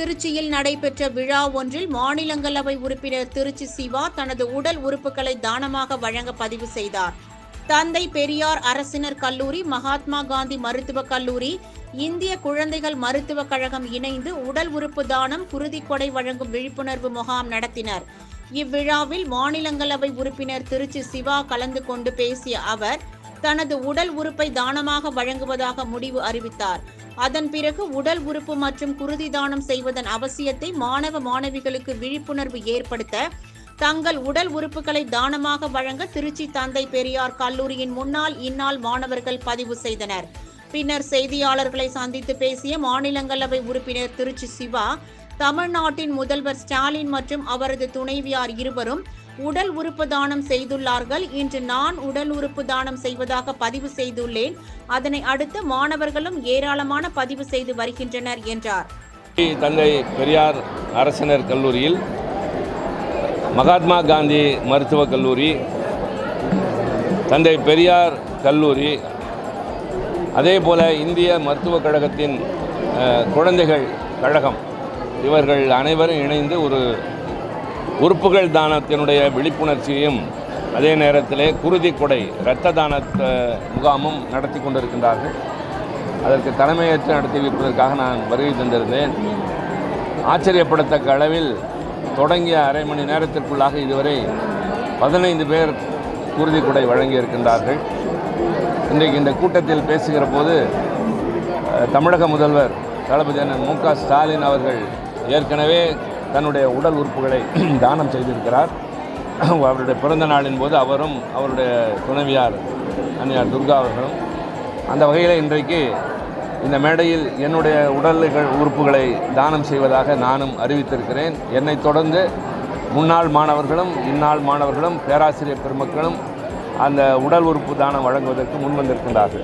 திருச்சியில் நடைபெற்ற விழா ஒன்றில் மாநிலங்களவை உறுப்பினர் திருச்சி சிவா தனது உடல் உறுப்புகளை தானமாக வழங்க பதிவு செய்தார். தந்தை பெரியார் அரசினர் கல்லூரி மகாத்மா காந்தி மருத்துவக் கல்லூரி இந்திய குழந்தைகள் மருத்துவக் கழகம் இணைந்து உடல் உறுப்பு தானம் குருதிக்கொடை வழங்கும் விழிப்புணர்வு முகாம் நடத்தினர். இவ்விழாவில் மாநிலங்களவை உறுப்பினர் திருச்சி சிவா கலந்து கொண்டு பேசிய அவர் தனது உடல் உறுப்பை தானமாக வழங்குவதாக முடிவு அறிவித்தார். அதன் பிறகு உடல் உறுப்பு மற்றும் குருதி தானம் செய்வதன் அவசியத்தை மாணவ மாணவிகளுக்கு விழிப்புணர்வு ஏற்படுத்த தங்கள் உடல் உறுப்புகளை தானமாக வழங்க திருச்சி தந்தை பெரியார் கல்லூரியின் முன்னாள் இந்நாள் மாணவர்கள் பதிவு செய்தனர். பின்னர் செய்தியாளர்களை சந்தித்து பேசிய மாநிலங்களவை உறுப்பினர் திருச்சி சிவா தமிழ்நாட்டின் முதல்வர் ஸ்டாலின் மற்றும் அவரது துணைவியார் இருவரும் உடல் உறுப்பு தானம் செய்துள்ளார்கள். இன்று நான் உடல் உறுப்பு தானம் செய்வதாக பதிவு செய்துள்ளேன். அதனை அடுத்து மாணவர்களும் ஏராளமான பதிவு செய்து வருகின்றனர் என்றார். தந்தை பெரியார் அரசினர் கல்லூரியில் மகாத்மா காந்தி மருத்துவக் கல்லூரி தந்தை பெரியார் கல்லூரி அதே போல இந்திய மருத்துவக் கழகத்தின் குழந்தைகள் கழகம் இவர்கள் அனைவரும் இணைந்து ஒரு உறுப்புகள் தானத்தினுடைய விழிப்புணர்ச்சியையும் அதே நேரத்திலே குருதி கொடை இரத்த தான முகாமும் நடத்தி கொண்டிருக்கின்றார்கள். அதற்கு தலைமையேற்று நடத்தி வைப்பதற்காக நான் வருகை தந்திருந்தேன். ஆச்சரியப்படத்தக்க அளவில் தொடங்கிய அரை மணி நேரத்திற்குள்ளாக இதுவரை பதினைந்து பேர் குருதி கொடை வழங்கியிருக்கின்றார்கள். இன்றைக்கு இந்த கூட்டத்தில் பேசுகிற போது தமிழக முதல்வர் தளபதி அண்ணன் மு க ஸ்டாலின் அவர்கள் ஏற்கனவே தன்னுடைய உடல் உறுப்புகளை தானம் செய்திருக்கிறார். அவருடைய பிறந்த நாளின் போது அவரும் அவருடைய துணைவியார் அன்னியார் துர்கா அவர்களும் அந்த வகையில் இன்றைக்கு இந்த மேடையில் என்னுடைய உடல்கள் உறுப்புகளை தானம் செய்வதாக நானும் அறிவித்திருக்கிறேன். என்னைத் தொடர்ந்து முன்னாள் மாணவர்களும் இந்நாள் மாணவர்களும் பேராசிரியர் பெருமக்களும் அந்த உடல் உறுப்பு தானம் வழங்குவதற்கு முன்வந்திருக்கின்றார்கள்.